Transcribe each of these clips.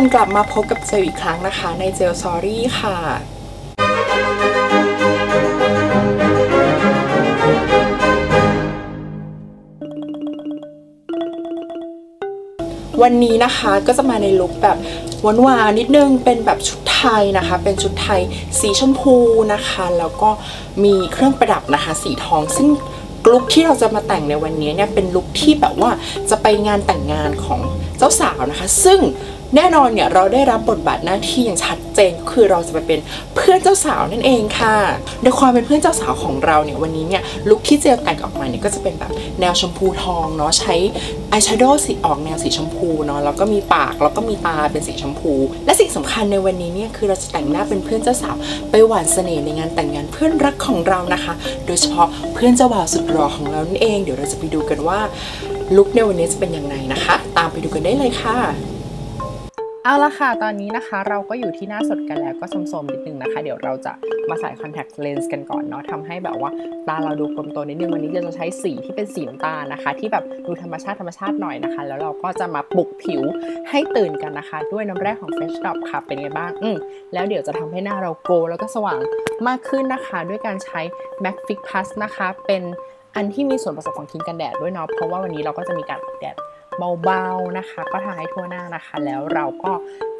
คนกลับมาพบกับเจลอีกครั้งนะคะในเจลซอรี่ค่ะ วันนี้นะคะก็จะมาในลุคแบบหวานๆนิดนึงเป็นแบบชุดไทยนะคะ เป็นชุดไทยสีชมพูนะคะ แล้วก็มีเครื่องประดับนะคะ สีทองซึ่งลุคที่เราจะมาแต่งในวันนี้เนี่ยเป็นลุคที่แบบว่าจะไปงานแต่งงานของเจ้าสาวนะคะ ซึ่ง แน่นอนเนี่ยเราได้รับบทบาทหน้าที่อย่างชัดเจนคือเราจะไปเป็นเพื่อนเจ้าสาวนั่นเองค่ะโดยความเป็นเพื่อนเจ้าสาวของเราเนี่ยวันนี้เนี่ยลุคที่เจลแต่งออกมาเนี่ยก็จะเป็นแบบแนวชมพูทองเนาะใช้อายแชโดว์สีออกแนวสีชมพูเนาะแล้วก็มีปากแล้วก็มีตาเป็นสีชมพู และสิ่งสำคัญในวันนี้เนี่ยคือเราจะแต่งหน้าเป็นเพื่อนเจ้าสาวไปหวานเสน่ห์ในงานแต่งงานเพื่อนรักของเรานะคะ โดยเฉพาะเพื่อนเจ้าบ่าวสุดหล่อของเรานั่นเองเดี๋ยวเราจะไปดูกันว่าลุคในวันนี้จะเป็นยังไงนะคะ ตามไปดูกันได้เลยค่ะ เอาละค่ะ ตอนนี้นะคะเราก็อยู่ที่หน้าสดกันแล้วก็สมๆนิดนึงนะคะ เดี๋ยวเราจะมาใส่ contact lens กันก่อนเนาะทำให้แบบว่าตาเราดูกลมโตนิดนึงวันนี้เราจะใช้สีที่เป็นสีน้ำตาลนะคะ ที่แบบดูธรรมชาติธรรมชาติหน่อยนะคะ แล้วเราก็จะมาปลุกผิวให้ตื่นกันนะคะ ด้วยน้ำแร่ของ Fresh Drop ค่ะเป็นไงบ้างอืมแล้วเดี๋ยวจะทำให้หน้าเราโกแล้วก็สว่างมากขึ้นนะคะ ด้วยการใช้ Mac Fix Plus นะคะ เป็นอันที่มีส่วนผสมของครีมกันแดดด้วยเนาะเพราะว่าวันนี้เราก็จะมีการแดด เบาๆนะคะ ก็ทาให้ทั่วหน้านะคะ แล้วเราก็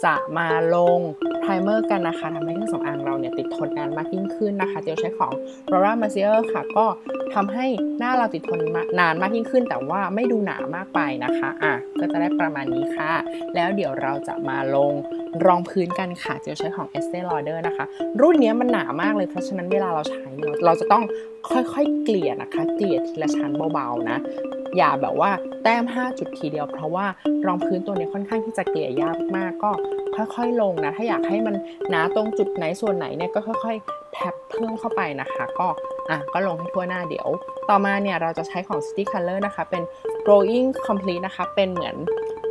จะมาลงไพรเมอร์กันนะคะทำให้เครื่องสำอางเราเนี่ยติดทนนานมากยิ่งขึ้นนะคะเจลใช้ของ r o r a m a c i e r ค่ะ ก็ทำให้หน้าเราติดทนนานมากยิ่งขึ้น แต่ว่าไม่ดูหนามากไปนะคะอะก็จะได้ประมาณนี้ค่ะ แล้วเดี๋ยวเราจะมาลงรองพื้นกันค่ะเจลใช้ของ Estee Lauder นะคะ รุ่นนี้มันหนามากเลยเพราะฉะนั้นเวลาเราใช้เนี่ยเราจะต้องค่อยๆเกลี่ยนะคะ เกลี่ยทีละชั้นเบาๆนะ อย่าแบบว่าแต้ม 5 จุดทีเดียว เพราะว่ารองพื้นตัวนี้ค่อนข้างที่จะเกลี่ยยากมากก็ค่อยๆลงนะ ถ้าอยากให้มันหนาตรงจุดไหนส่วนไหนเนี่ยก็ค่อยๆแท็บเพิ่มเข้าไปนะคะ ก็อะก็ลงให้ทั่วหน้าเดี๋ยว ต่อมาเนี่ยเราจะใช้ของ City Color นะคะเป็น Growing Complete นะคะเป็นเหมือน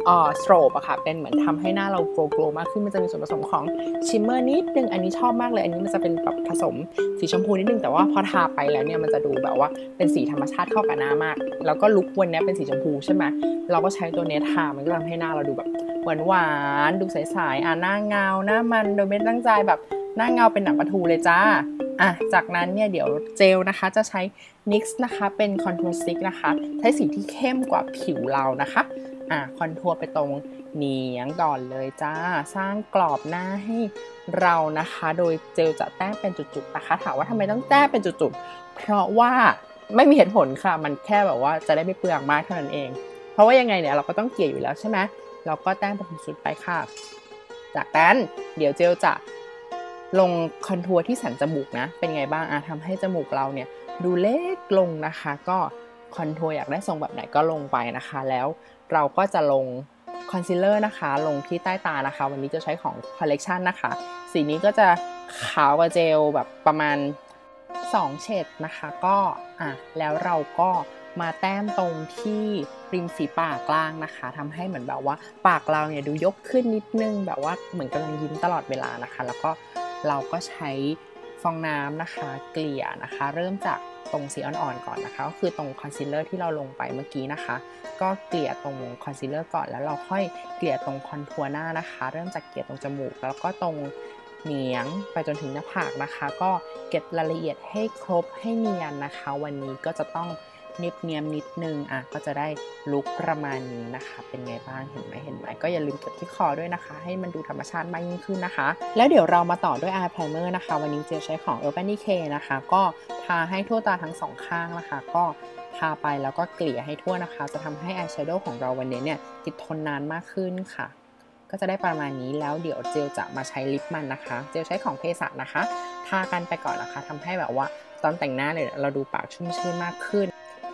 เอ่อสโตรบอะค่ะเป็นเหมือนทำให้หน้าเราโกลโกลมากขึ้นมันจะมีส่วนผสมของชิมเมอร์นิดนึงอันนี้ชอบมากเลย อันนี้มันจะเป็นแบบผสมสีชมพูนิดนึงแต่ว่าพอทาไปแล้วเนี่ยมันจะดูแบบว่าเป็นสีธรรมชาติเข้ากับหน้ามาก แล้วก็ลุควันนี้เป็นสีชมพูใช่ไหมเราก็ใช้ตัวเนี้ยทามันก็ทำให้หน้าเราดูแบบหวานหวานดูใสๆอะหน้าเงาหน้ามันโดยไม่ตั้งใจแบบหน้าเงาเป็นหนังปลาทูเลยจ้าอะจากนั้นเนี่ยเดี๋ยวเจลนะคะจะใช้ NYX นะคะเป็นคอนทัวร์สติ๊กนะคะ ใช้สีที่เข้มกว่าผิวเรานะคะ อะคอนทัวร์ไปตรงเหนียงก่อนเลยจ้า สร้างกรอบหน้าให้เรานะคะ โดยเจลจะแต้มเป็นจุดๆนะคะ ถามว่าทำไมต้องแต้มเป็นจุดๆ เพราะว่าไม่มีเหตุผลค่ะ มันแค่แบบว่าจะได้ไม่เปลืองมากเท่านั้นเอง เพราะว่ายังไงเนี่ยเราก็ต้องเกลี่ยอยู่แล้วใช่ไหมเราก็แต้มเป็นจุดๆไปค่ะ จากนั้นเดี๋ยวเจลจะลงคอนทัวร์ที่สันจมูกนะ เป็นไงบ้างอะทำให้จมูกเราเนี่ยดูเล็กลงนะคะ ก็ คอนโทร์อยากได้ทรงแบบไหนก็ลงไปนะคะ แล้วเราก็จะลงคอนซีลเลอร์นะคะ ลงที่ใต้ตานะคะ วันนี้จะใช้ของคอลเลกชันนะคะ สีนี้ก็จะขาวกว่าเจลแบบประมาณ 2 เฉดนะคะ ก็อะแล้วเราก็มาแต้มตรงที่ริมฝีปากกลางนะคะทำให้เหมือนแบบว่าปากเราเนี่ยดูยกขึ้นนิดนึง แบบว่าเหมือนกำลังยิ้มตลอดเวลานะคะ แล้วก็เราก็ใช้ องน้ำนะคะ เกลี่ยนะคะ เริ่มจากตรงสีอ่อนๆก่อนนะคะ ก็คือตรงคอนซีลเลอร์ที่เราลงไปเมื่อกี้นะคะ ก็เกลี่ยตรงคอนซีลเลอร์ก่อนแล้วเราค่อยเกลี่ยตรงคอนทัวร์หน้านะคะ เริ่มจากเกลี่ยตรงจมูก แล้วก็ตรงเหนียงไปจนถึงหน้าผากนะคะ ก็เก็บรายละเอียดให้ครบให้เนียนนะคะ วันนี้ก็จะต้อง เนียบเนียมนิดนึงอะก็จะได้ลุคประมาณนี้นะคะ เป็นไงบ้างเห็นไหมเห็นไหมก็อย่าลืมเก็บที่คอด้วยนะคะ ให้มันดูธรรมชาติมากยิ่งขึ้นนะคะ แล้วเดี๋ยวเรามาต่อด้วย eye primer นะคะ วันนี้เจลใช้ของ Urban Decay นะคะ ก็ทาให้ทั่วตาทั้งสองข้างนะคะ ก็ทาไปแล้วก็เกลี่ยให้ทั่วนะคะ จะทำให้ eyeshadow ของเราวันนี้เนี่ยติดทนนานมากขึ้นค่ะก็จะได้ประมาณนี้แล้วเดี๋ยวเจลจะมาใช้ลิปมันนะคะ เจลใช้ของเพสันะคะ ทากันไปก่อนนะคะทำให้แบบว่าตอนแต่งหน้าเนี่ยเราดูปากชุ่มชื่นมากขึ้น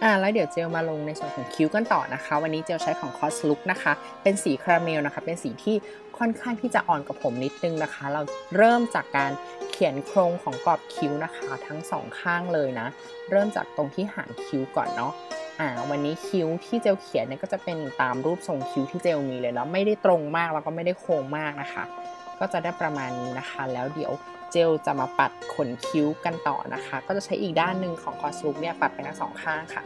อ่าแล้วเดี๋ยวเจลมาลงในส่วนของคิ้วกันต่อนะคะ วันนี้เจลใช้ของ Cos Look นะคะ เป็นสีคาราเมลนะคะ เป็นสีที่ค่อนข้างที่จะอ่อนกับผมนิดนึงนะคะ เราเริ่มจากการเขียนโครงของกรอบคิ้วนะคะ ทั้งสองข้างเลยนะ เริ่มจากตรงที่หางคิ้วก่อนเนาะอ่าวันนี้คิ้วที่เจลเขียนเนี่ยก็จะเป็นตามรูปทรงคิ้วที่เจลมีเลยเนาะไม่ได้ตรงมากแล้วก็ไม่ได้โค้งมากนะคะ ก็จะได้ประมาณนี้นะคะ แล้วเดี๋ยว เจลจะมาปัดขนคิ้วกันต่อนะคะ ก็จะใช้อีกด้านหนึ่งของคอสลุกเนี่ยปัดไปทั้งสองข้างค่ะ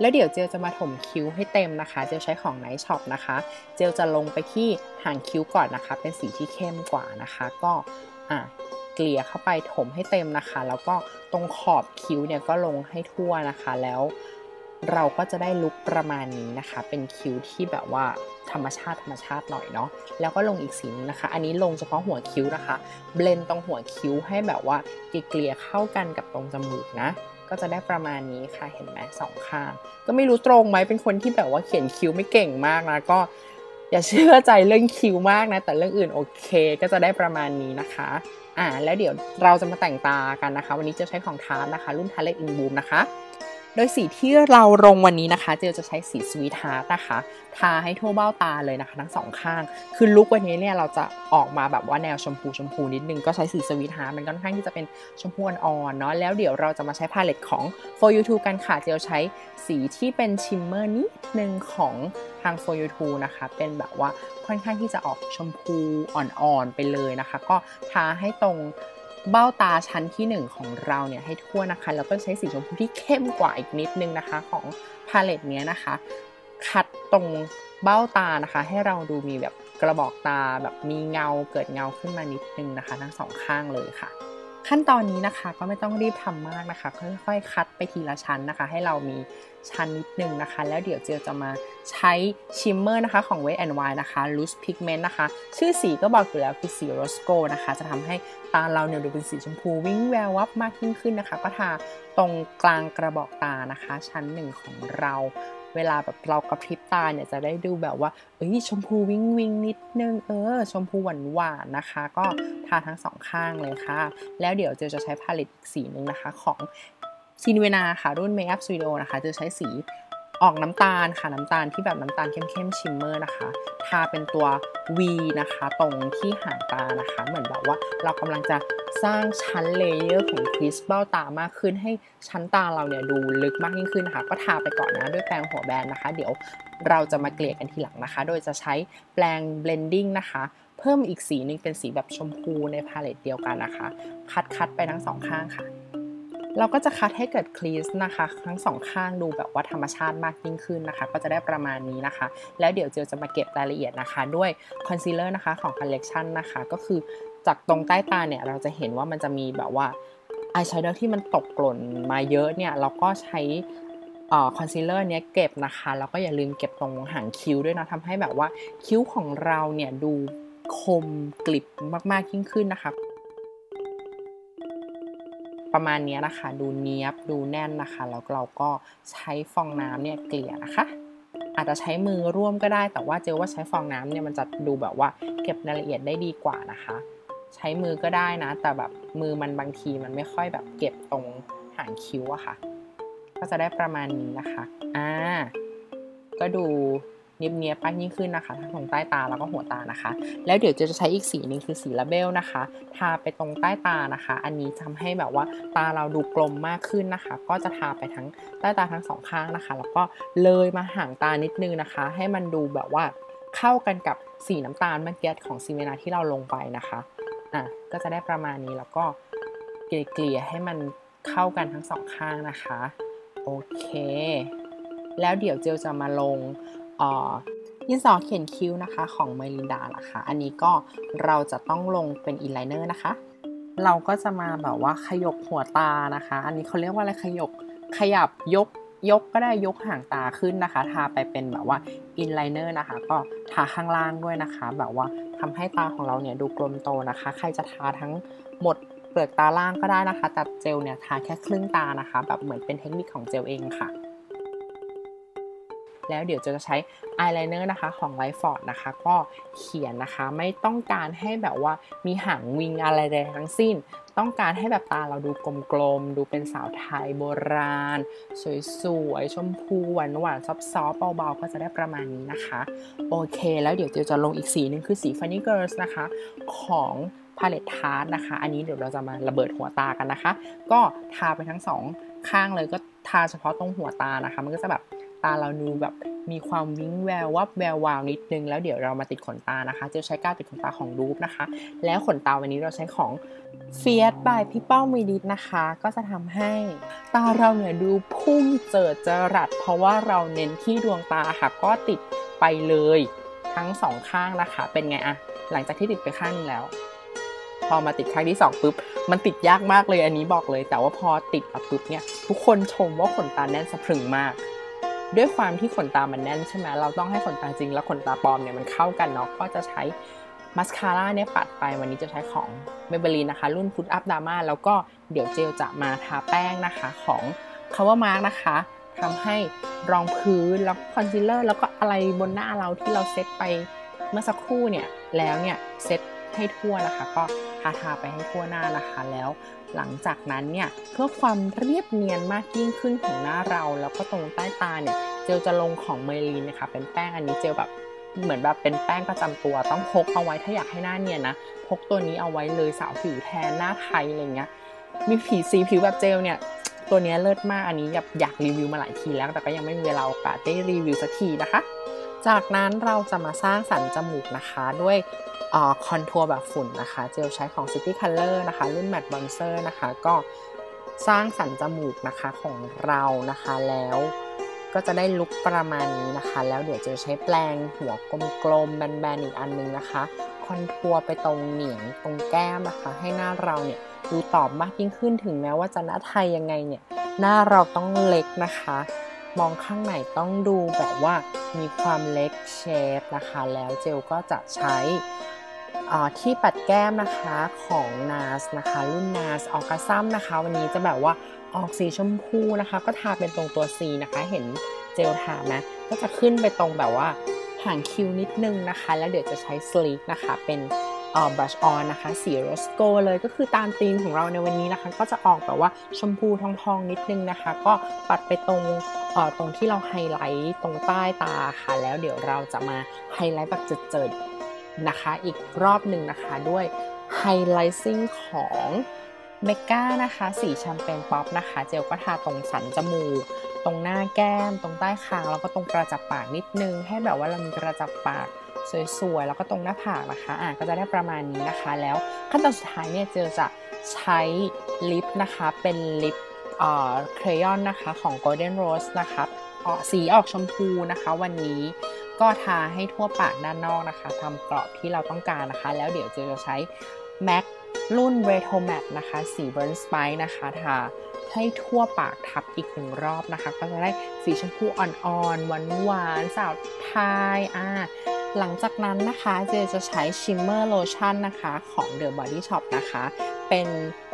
แล้วเดี๋ยวเจลจะมาถมคิ้วให้เต็มนะคะ เจลใช้ของไนท์ช็อปนะคะ เจลจะลงไปที่หางคิ้วก่อนนะคะ เป็นสีที่เข้มกว่านะคะ ก็อะเกลี่ยเข้าไปถมให้เต็มนะคะ แล้วก็ตรงขอบคิ้วเนี่ยก็ลงให้ทั่วนะคะ แล้ว เราก็จะได้ลุคประมาณนี้นะคะ เป็นคิ้วที่แบบว่าธรรมชาติธรรมชาติหน่อยเนาะแล้วก็ลงอีกสีนึงนะคะ อันนี้ลงเฉพาะหัวคิ้วนะคะ เบลนตรงหัวคิ้วให้แบบว่าเกลี่ยเข้ากันกับตรงจมูกนะก็จะได้ประมาณนี้ค่ะเห็นไหมสองข้างก็ไม่รู้ตรงไหมเป็นคนที่แบบว่าเขียนคิ้วไม่เก่งมากนะก็อย่าเชื่อใจเรื่องคิ้วมากนะแต่เรื่องอื่นโอเค ก็จะได้ประมาณนี้นะคะอ่าแล้วเดี๋ยวเราจะมาแต่งตากันนะคะ วันนี้จะใช้ของทาร์นะคะ รุ่นทาร์เล็กอินบูมนะคะ โดยสีที่เราลงวันนี้นะคะ เจลจะใช้สีสวีทฮาร์ดนะคะ ทาให้ทั่วเบ้าตาเลยนะคะ ทั้งสองข้าง คือลุควันนี้เนี่ยเราจะออกมาแบบว่าแนวชมพูชมพูนิดนึง ก็ใช้สีสวีทฮาร์มันค่อนข้างที่จะเป็นชมพูอ่อนๆเนาะ แล้วเดี๋ยวเราจะมาใช้พาเลตของ For You t o กันค่ะ เจลใช้สีที่เป็นชิมเมอร์นิดนึงของทาง For You t o นะคะ เป็นแบบว่าค่อนข้างที่จะออกชมพูอ่อนๆไปเลยนะคะ ก็ทาให้ตรง เบ้าตาชั้นที่ 1 ของเราเนี่ยให้ทั่วนะคะ แล้วก็ใช้สีชมพูที่เข้มกว่าอีกนิดนึงนะคะ ของพาเลตเนี้ยนะคะ คัดตรงเบ้าตานะคะ ให้เราดูมีแบบกระบอกตาแบบมีเงาเกิดเงาขึ้นมานิดนึงนะคะ ทั้งสองข้างเลยค่ะ ขั้นตอนนี้นะคะก็ไม่ต้องรีบทำมากนะคะ ค่อยๆ คัดไปทีละชั้นนะคะ ให้เรามีชั้นนิดนึงนะคะ แล้วเดี๋ยวเจลจะมาใช้ชิมเมอร์นะคะของ Wet n Wild นะคะ Loose Pigment นะคะ ชื่อสีก็บอกอยู่แล้วคือสี Rose Gold นะคะ จะทำให้ตาเราเนี่ยดูเป็นสีชมพูวิ่งแวววับมากยิ่งขึ้นนะคะ ก็ทาตรงกลางกระบอกตานะคะ ชั้นหนึ่งของเรา เวลาแบบเรากระพริบตาเนี่ยจะได้ดูแบบว่าเอ้ยชมพูวิงวิงนิดนึงเออ ชมพูหวานหวานนะคะ ก็ทาทั้งสองข้างเลยค่ะ แล้วเดี๋ยวเจจะใช้พาเลตอีกสีหนึ่งนะคะของซินเวนาค่ะ รุ่น Makeup Studio นะคะจะใช้สีออกน้ำตาลค่ะน้ำตาลที่แบบน้ำตาลเข้มๆชิมเมอร์นะคะทาเป็นตัว V นะคะ ตรงที่หางตานะคะ เหมือนแบบว่าเรากำลังจะ สร้างชั้นเลเยอร์ของคริสเบ้าตามากขึ้นให้ชั้นตาเราเนี่ยดูลึกมากยิ่งขึ้นนะคะก็ทาไปก่อนนะด้วยแปรงหัวแบนนะคะ เดี๋ยวเราจะมาเกลี่ยกันทีหลังนะคะ โดยจะใช้แปรง blending นะคะ เพิ่มอีกสีหนึงเป็นสีแบบชมพูในพาเลตเดียวกันนะคะ คัดคัดไปทั้งสองข้างค่ะ เราก็จะคัดให้เกิดคลีสนะคะ ทั้งสองข้างดูแบบว่าธรรมชาติมากยิ่งขึ้นนะคะ ก็จะได้ประมาณนี้นะคะ แล้วเดี๋ยวเจลจะมาเก็บรายละเอียดนะคะ ด้วยคอนซีลเลอร์นะคะของ Collection นะคะ ก็คือ จากตรงใต้ตาเนี่ยเราจะเห็นว่ามันจะมีแบบว่าอายแชโดว์ที่มันตกหล่นมาเยอะเนี่ยเราก็ใช้คอนซีลเลอร์เนี้ยเก็บนะคะ แล้วก็อย่าลืมเก็บตรงหางคิ้วด้วยนะทำให้แบบว่าคิ้วของเราเนี่ยดูคมกลิบมากๆยิ่งขึ้นนะคะ ประมาณนี้นะคะ ดูเนี้ยบดูแน่นนะคะ แล้วเราก็ใช้ฟองน้ำเนี่ยเกลี่ยนะคะ อาจจะใช้มือร่วมก็ได้ แต่ว่าเจอว่าใช้ฟองน้ำเนี่ยมันจะดูแบบว่าเก็บรายละเอียดได้ดีกว่านะคะ ใช้มือก็ได้นะ แต่แบบมือมันบางทีมันไม่ค่อยแบบเก็บตรงหางคิ้วอะค่ะ ก็จะได้ประมาณนี้นะคะ อ่า ก็ดูเนียบเนียบป้ยิ่งขึ้นนะคะทั้งตรงใต้ตาแล้วก็หัวตานะคะ แล้วเดี๋ยวจะใช้อีกสีหนึ่งคือสีลาเบลนะคะ ทาไปตรงใต้ตานะคะ อันนี้ทำให้แบบว่าตาเราดูกลมมากขึ้นนะคะ ก็จะทาไปทั้งใต้ตาทั้งสองข้างนะคะ แล้วก็เลยมาห่างตานิดนึงนะคะ ให้มันดูแบบว่าเข้ากันกับสีน้ำตาลเมื่อกี้ของซีเมนาที่เราลงไปนะคะ อะก็จะได้ประมาณนี้แล้วก็เกลี่ยให้มันเข้ากันทั้งสองข้างนะคะ โอเค แล้วเดี๋ยวเจลจะมาลงดินสอเขียนคิ้วนะคะของเมลินดานะคะ อันนี้ก็เราจะต้องลงเป็นอินไลเนอร์นะคะ เราก็จะมาแบบว่าขยบหัวตานะคะ อันนี้เขาเรียกว่าอะไรขยบขยับยกยกก็ได้ยกห่างตาขึ้นนะคะ ทาไปเป็นแบบว่าอินไลเนอร์นะคะ ก็ทาข้างล่างด้วยนะคะ แบบว่า ทำให้ตาของเราเนี่ยดูกลมโตนะคะ ใครจะทาทั้งหมดเปลือกตาล่างก็ได้นะคะแต่เจลเนี่ยทาแค่ครึ่งตานะคะ แบบเหมือนเป็นเทคนิคของเจลเองค่ะ แล้วเดี๋ยวจะใช้อายไลเนอร์นะคะของไลฟ์ฟอร์ดนะคะ ก็เขียนนะคะไม่ต้องการให้แบบว่ามีหางวิงอะไรใดทั้งสิ้น ต้องการให้แบบตาเราดูกลมๆ ดูเป็นสาวไทยโบราณ สวยๆ ชมพูหวานๆซอฟๆเบาๆ ก็จะได้ประมาณนี้นะคะ โอเค แล้วเดี๋ยวเจจะลงอีกสีหนึงคือสี Funny Girls นะคะ ของพาเลตทาร์ตนะคะ อันนี้เดี๋ยวเราจะมาระเบิดหัวตากันนะคะ ก็ทาไปทั้งสองข้างเลยก็ทาเฉพาะตรงหัวตานะคะ มันก็จะแบบ ตาเราดูแบบมีความวิ้งแวววับแวววาวนิดนึง แล้วเดี๋ยวเรามาติดขนตานะคะ จะใช้ก้าวติดขนตาของรูปนะคะ แล้วขนตาวันนี้เราใช้ของเฟียสบายพี่เป้ามีดิสนะคะ ก็จะทำให้ตาเราเนี่ยดูพุ่งเจิดจรัส เพราะว่าเราเน้นที่ดวงตาค่ะ ก็ติดไปเลยทั้งสองข้างนะคะ เป็นไงอะหลังจากที่ติดไปข้างนึงแล้ว พอมาติดครั้งที่2ปุ๊บมันติดยากมากเลยอันนี้บอกเลย แต่ว่าพอติดปุ๊บเนี่ยทุกคนชมว่าขนตาแน่นสะพรึงมาก ด้วยความที่ขนตามันแน่นใช่ไหมเราต้องให้ขนตาจริงแล้วขนตาปลอมเนี่ยมันเข้ากันเนาะก็จะใช้มัสคาร่าเนี่ยปัดไปวันนี้จะใช้ของเมเบลีนนะคะ รุ่นพุทอัพดาม่าแล้วก็เดี๋ยวเจลจะมาทาแป้งนะคะของ Cover Mark นะคะทำให้รองพื้นแล้วคอนซีลเลอร์แล้วก็อะไรบนหน้าเราที่เราเซตไปเมื่อสักครู่เนี่ยแล้วเนี่ยเซตให้ทั่วนะคะ ก็ทาทาไปให้ทั่วหน้านะคะแล้ว หลังจากนั้นเนี่ยเพื่อความเรียบเนียนมากยิ่งขึ้นของหน้าเรา แล้วก็ตรงใต้ตาเนี่ยเจลจะลงของเมลีนนะคะเป็นแป้งอันนี้เจลแบบเหมือนแบบเป็นแป้งประจำตัวต้องพกเอาไว้ถ้าอยากให้หน้าเนียนนะพกตัวนี้เอาไว้เลยสาวผิวแทนหน้าไทยอะไรเงี้ยมีผีสีผิวแบบเจลเนี่ยตัวนี้เลิศมากอันนี้อยากรีวิวมาหลายทีแล้ว แต่ก็ยังไม่มีเวลาโอกาสได้รีวิวสักทีนะคะ จากนั้นเราจะมาสร้างสันจมูกนะคะด้วยคอนทัวร์แบบฝุ่นนะคะเจลใช้ของ City Color นะคะ รุ่น Matte Bronzer นะคะ ก็สร้างสันจมูกนะคะของเรานะคะแล้วก็จะได้ลุคประมาณนี้นะคะ แล้วเดี๋ยวจะใช้แปรงหัวกลมๆแบนๆอีกอันนึงนะคะคอนทัวร์ไปตรงเหนียงตรงแก้มนะคะ ให้หน้าเราเนี่ยดูตอบมากยิ่งขึ้นถึงแม้ว่าจะหน้าไทยยังไงเนี่ยหน้าเราต้องเล็กนะคะ มองข้างในต้องดูแบบว่ามีความเล็กเชฟนะคะ แล้วเจลก็จะใช้ที่ปัดแก้มนะคะของ NARS นะคะ รุ่น NARS ออกาซัมนะคะ วันนี้จะแบบว่าออกสีชมพูนะคะ ก็ทาเป็นตรงตัว C นะคะ เห็นเจลทานะก็จะขึ้นไปตรงแบบว่าห่างคิ้วนิดนึงนะคะ แล้วเดี๋ยวจะใช้สลีกนะคะ เป็น บลัชออนนะคะ สีโรสโกเลยก็คือตามธีมของเราในวันนี้นะคะ ก็จะออกแบบว่าชมพูทองทองนิดนึงนะคะ ก็ปัดไปตรงอ่อตรงที่เราไฮไลท์ตรงใต้ตาค่ะ แล้วเดี๋ยวเราจะมาไฮไลท์แบบเจิดๆนะคะ อีกรอบหนึ่งนะคะด้วยไฮไลท์ซิ่งของเมก้านะคะ สีแชมเปญป๊อปนะคะ เจลก็ทาตรงสันจมูก ตรงหน้าแก้ม ตรงใต้คาง แล้วก็ตรงกระจับปากนิดนึง ให้แบบว่าเรามีกระจับปาก สวยๆ แล้วก็ตรงหน้าผากนะคะอะก็จะได้ประมาณนี้นะคะ แล้วขั้นตอนสุดท้ายเนี่ยเจลจะใช้ลิปนะคะ เป็นลิปเอ่อครยอนนะคะของ Golden Rose นะคะออกสีออกชมพูนะคะ วันนี้ก็ทาให้ทั่วปากด้านนอกนะคะทำกรอบที่เราต้องการนะคะ แล้วเดี๋ยวเจลจะใช้ MAC รุ่น Retro Matte นะคะ สี Burn Spice นะคะทาให้ทั่วปากทับอีกหนึ่งรอบนะคะ ก็จะได้สีชมพูอ่อนๆหวานๆสาวไทยอ่า หลังจากนั้นนะคะเจจะใช้ Shimmer Lotion นนะคะของ The Body Shop นะคะ เป็น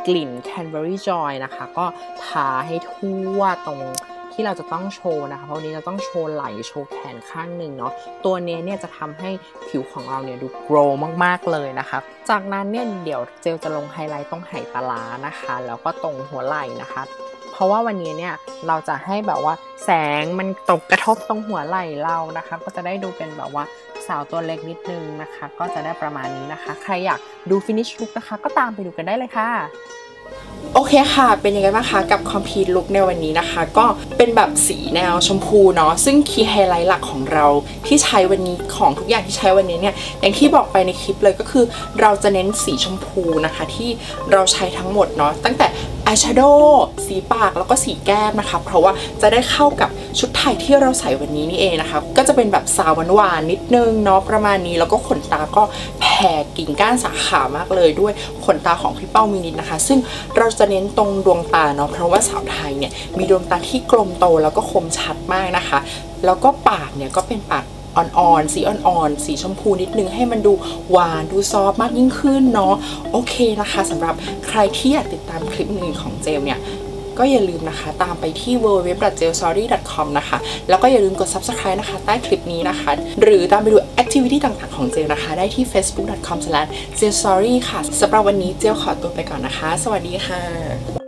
กลิ่น Canberry Joy นะคะ ก็ทาให้ทั่วตรงที่เราจะต้องโชว์นะคะ เพราะวันนี้เราต้องโชว์ไหล่โชว์แขนข้างหนึ่งเนาะ ตัวนี้เนี่ยจะทำให้ผิวของเราเนี่ยดูโกรมากๆเลยนะคะ จากนั้นเนี่ยเดี๋ยวเจลจะลงไฮไลท์ตรงไหปลานะคะ แล้วก็ตรงหัวไหล่นะคะ เพราะว่าวันนี้เนี่ยเราจะให้แบบว่าแสงมันตกกระทบตรงหัวไหล่เรานะคะ ก็จะได้ดูเป็นแบบว่าสาวตัวเล็กนิดนึงนะคะ ก็จะได้ประมาณนี้นะคะ ใครอยากดูฟินิชลุกนะคะ ก็ตามไปดูกันได้เลยค่ะโอเคค่ะ เป็นยังไงบ้างคะกับคอมพีทลุกในวันนี้นะคะ ก็เป็นแบบสีแนวชมพูเนาะ ซึ่งคีย์ไฮไลท์หลักของเราที่ใช้วันนี้ของทุกอย่างที่ใช้วันนี้เนี่ย อย่างที่บอกไปในคลิปเลยก็คือ เราจะเน้นสีชมพูนะคะ ที่เราใช้ทั้งหมดเนาะ ตั้งแต่อายแชโดว์สีปากแล้วก็สีแก้มนะคะ เพราะว่าจะได้เข้ากับชุดไทยที่เราใส่วันนี้นี่เองนะคะ ก็จะเป็นแบบสาวหวานๆนิดนึงเนาะประมาณนี้แล้วก็ขนตาก็แผ่กิ่งก้านสาขามากเลยด้วยขนตาของพี่เป้ามินิดนะคะ ซึ่งเราจะเน้นตรงดวงตาเนาะเพราะว่าสาวไทยเนี่ยมีดวงตาที่กลมโตแล้วก็คมชัดมากนะคะ แล้วก็ปากเนี่ยก็เป็นปาก อ่อนๆสีอ่อนๆสีชมพูนิดนึงให้มันดูหวานดูซอฟมากยิ่งขึ้นเนาะโอเคนะคะสำหรับใครที่อยากติดตามคลิปอื่นของเจลเนี่ยก็อย่าลืมนะคะ ตามไปที่ www.jelsorry.com นะคะ แล้วก็อย่าลืมกด subscribe นะคะ ใต้คลิปนี้นะคะ หรือตามไปดู activity ต่างๆของเจลนะคะ ได้ที่ facebook.com/jelsorry ค่ะสำหรับวันนี้เจลขอตัวไปก่อนนะคะ สวัสดีค่ะ